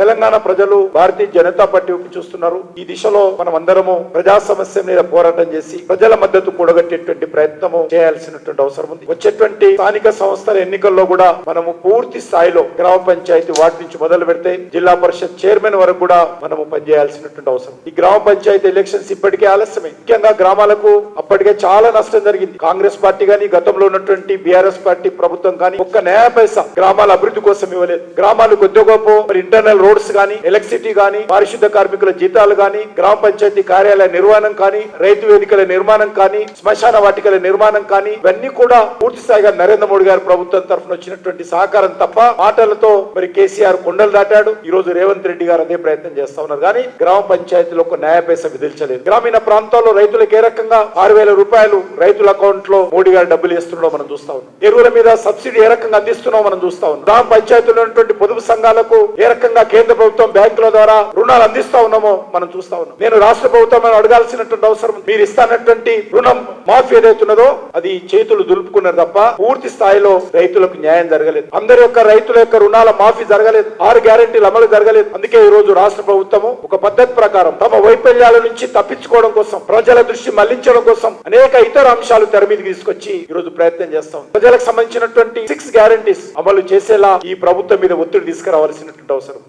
తెలంగాణ ప్రజలు భారతీయ జనతా పార్టీ వైపు చూస్తున్నారు. ఈ దిశలో మనం అందరము ప్రజా సమస్య మీద పోరాటం చేసి ప్రజల మద్దతు కూడగట్టేటువంటి ప్రయత్నము చేయాల్సినటువంటి అవసరం ఉంది. వచ్చేటువంటి స్థానిక సంస్థల ఎన్నికల్లో కూడా మనము పూర్తి స్థాయిలో గ్రామ పంచాయతీ వాటి నుంచి మొదలు పెడితే జిల్లా పరిషత్ చైర్మన్ వరకు కూడా మనము పనిచేయాల్సినటువంటి అవసరం ఈ గ్రామ పంచాయతీ ఎలక్షన్స్ ఇప్పటికే ఆలస్యమే ముఖ్యంగా గ్రామాలకు అప్పటికే చాలా నష్టం జరిగింది. కాంగ్రెస్ పార్టీ కానీ గతంలో ఉన్నటువంటి బీఆర్ఎస్ పార్టీ ప్రభుత్వం కానీ ఒక్క న్యాయ పైసా గ్రామాల అభివృద్ధి కోసం ఇవ్వలేదు. గ్రామాలు కొద్ది గొప్ప ఇంటర్నల్ రోడ్స్ కానీ ఎలక్ట్రిసిటీ కానీ పారిశుద్ధ కార్మికుల జీతాలు కానీ గ్రామ పంచాయతీ కార్యాలయ నిర్మాణం కానీ రైతు వేదికల నిర్మాణం కానీ శ్మశాన వాటికల నిర్మాణం కానీ ఇవన్నీ కూడా పూర్తి స్థాయిగా నరేంద్ర మోడీ గారి ప్రభుత్వం తరఫున వచ్చినటువంటి సహకారం తప్ప మాటలతో మరి కేసీఆర్ కొండలు దాటాడు. ఈ రోజు రేవంత్ రెడ్డి గారు అదే ప్రయత్నం చేస్తా ఉన్నారు. కానీ గ్రామ పంచాయతీలో ఒక న్యాయపేస విధించలేదు. గ్రామీణ ప్రాంతాల్లో రైతులకు ఏ రకంగా ఆరు వేల రూపాయలు రైతుల అకౌంట్లో మోడీ గారు డబ్బులు ఇస్తుండో మనం చూస్తా ఉన్నాం. ఎరువుల మీద సబ్సిడీ ఏ రకంగా అందిస్తున్నాం మనం చూస్తా ఉన్నాం. గ్రామ పంచాయతీలో ఉన్నటువంటి పొదుపు సంఘాలకు ఏ రకంగా కేంద్ర ప్రభుత్వం బ్యాంకుల ద్వారా రుణాలు అందిస్తా ఉన్నామో మనం చూస్తా ఉన్నాం. నేను రాష్ట్ర ప్రభుత్వం అడగాల్సినటువంటి అవసరం మీరు ఇస్తానటువంటి రుణం మాఫీ ఏదైతున్నదో అది చేతులు దులుపుకున్నారు తప్ప పూర్తి స్థాయిలో రైతులకు న్యాయం జరగలేదు. అందరి యొక్క రైతుల యొక్క రుణాల మాఫీ జరగలేదు. ఆరు గ్యారెంటీలు అమలు జరగలేదు. అందుకే ఈ రోజు రాష్ట్ర ప్రభుత్వము ఒక పద్ధతి ప్రకారం తమ వైఫల్యాల నుంచి తప్పించుకోవడం కోసం ప్రజల దృష్టి మళ్ళించడం కోసం అనేక ఇతర అంశాలు తెర మీదకి తీసుకొచ్చి ఈ రోజు ప్రయత్నం చేస్తాం ప్రజలకు సంబంధించినటువంటి సిక్స్ గ్యారెంటీస్ అమలు చేసేలా ఈ ప్రభుత్వం మీద ఒత్తిడి తీసుకురావాల్సినటువంటి అవసరం.